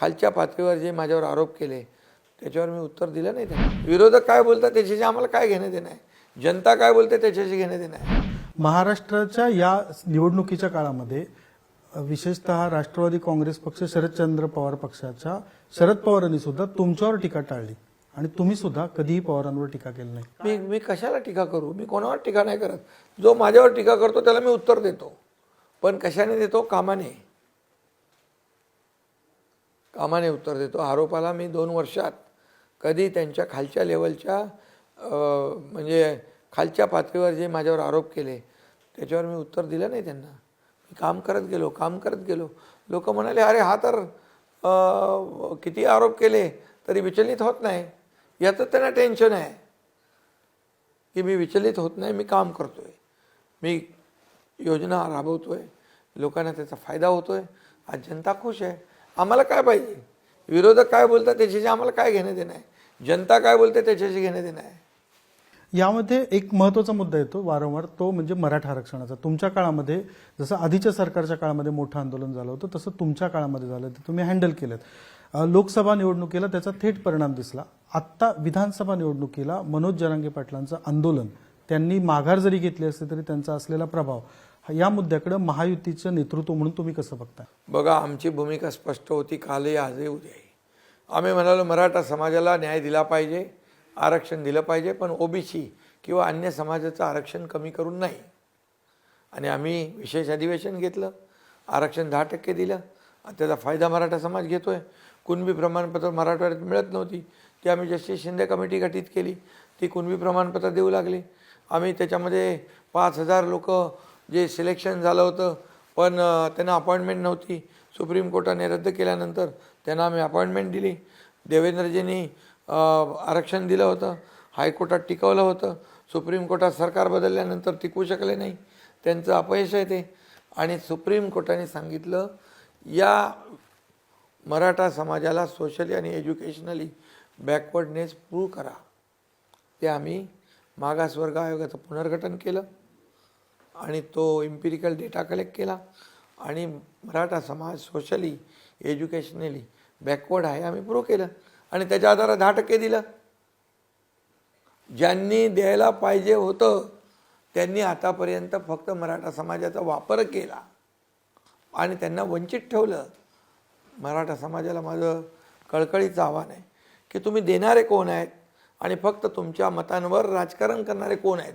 खालच्या पातळीवर जे माझ्यावर आरोप केले त्याच्यावर मी उत्तर दिलं नाही त्यांना. विरोधक काय बोलतात त्याच्याशी आम्हाला काय घेणं देणं आहे? जनता काय बोलते त्याच्याशी घेणं देणं आहे? महाराष्ट्राच्या या निवडणुकीच्या काळामध्ये विशेषतः राष्ट्रवादी काँग्रेस पक्ष शरदचंद्र पवार पक्षाच्या शरद पवारांनी सुद्धा तुमच्यावर टीका टाळली. आणि तुम्ही सुद्धा कधीही पवारांवर टीका केली नाही. मी मी कशाला टीका करू? मी कोणावर टीका नाही करत. जो माझ्यावर टीका करतो त्याला मी उत्तर देतो. पण कशाने देतो? कामाने. कामाने उत्तर देतो. आरोपाला मी दोन वर्षात कधी त्यांच्या खालच्या लेवलच्या म्हणजे खालच्या पातळीवर जे माझ्यावर आरोप केले त्याच्यावर मी उत्तर दिलं नाही त्यांना. मी काम करत गेलो काम करत गेलो. लोक म्हणाले अरे हा तर किती आरोप केले तरी विचलित होत नाही. याचं त्यांना टेन्शन आहे की मी विचलित होत नाही मी काम करतो आहे मी योजना राबवतो आहे लोकांना त्याचा फायदा होतो आहे आज जनता खुश आहे. आम्हाला काय पाहिजे? विरोधक काय बोलतात त्याच्याशी आम्हाला काय घेणं देणं आहे? जनता काय बोलते त्याच्याशी घेणं देणं आहे? यामध्ये एक महत्त्वाचा मुद्दा येतो वारंवार तो म्हणजे मराठा आरक्षणाचा. तुमच्या काळामध्ये जसं आधीच्या सरकारच्या काळामध्ये मोठं आंदोलन झालं होतं तसं तुमच्या काळामध्ये झालं ते तुम्ही हँडल केलं लोकसभा निवडणुकीला त्याचा थेट परिणाम दिसला. आत्ता विधानसभा निवडणुकीला मनोज जरांगे पाटलांचं आंदोलन त्यांनी माघार जरी घेतली असली तरी त्यांचा असलेला प्रभाव या मुद्द्याकडे महायुतीचं नेतृत्व म्हणून तुम्ही कसं बघता बघा आमची भूमिका स्पष्ट होती कालही आजही उद्याही आम्ही म्हणालो मराठा समाजाला न्याय दिला पाहिजे आरक्षण दिलं पाहिजे पण ओबीसी किंवा अन्य समाजाचं आरक्षण कमी करून नाही. आणि आम्ही विशेष अधिवेशन घेतलं आरक्षण दहा टक्के दिलं त्याचा फायदा मराठा समाज घेतो आहे कुणबी प्रमाणपत्र मराठवाड्यात मिळत नव्हती ती आम्ही जशी शिंदे कमिटी गठीत केली ती कुणबी प्रमाणपत्र देऊ लागली. आम्ही त्याच्यामध्ये पाच हजार लोकं जे सिलेक्शन झालं होतं पण त्यांना अपॉइंटमेंट नव्हती. सुप्रीम कोर्टाने रद्द केल्यानंतर त्यांना आम्ही अपॉइंटमेंट दिली. देवेंद्रजींनी आरक्षण दिलं होतं. हायकोर्टात टिकवलं होतं. सुप्रीम कोर्टात सरकार बदलल्यानंतर टिकवू शकले नाही. त्यांचं अपयश आहे ते. आणि सुप्रीम कोर्टाने सांगितलं या मराठा समाजाला सोशली आणि एज्युकेशनली बॅकवर्डनेस प्रूव्ह करा. ते आम्ही मागासवर्ग आयोगाचं पुनर्गठन केलं. आणि तो इम्पिरिकल डेटा कलेक्ट केला. आणि मराठा समाज सोशली एज्युकेशनली बॅकवर्ड आहे आम्ही प्रूव्ह केलं. आणि त्याच्या आधारात दहा टक्के दिलं. ज्यांनी द्यायला पाहिजे होतं त्यांनी आतापर्यंत फक्त मराठा समाजाचा वापर केला. आणि त्यांना वंचित ठेवलं. मराठा समाजाला माझं कळकळीचं आव्हान आहे की तुम्ही देणारे कोण आहेत? आणि फक्त तुमच्या मतांवर राजकारण करणारे कोण आहेत?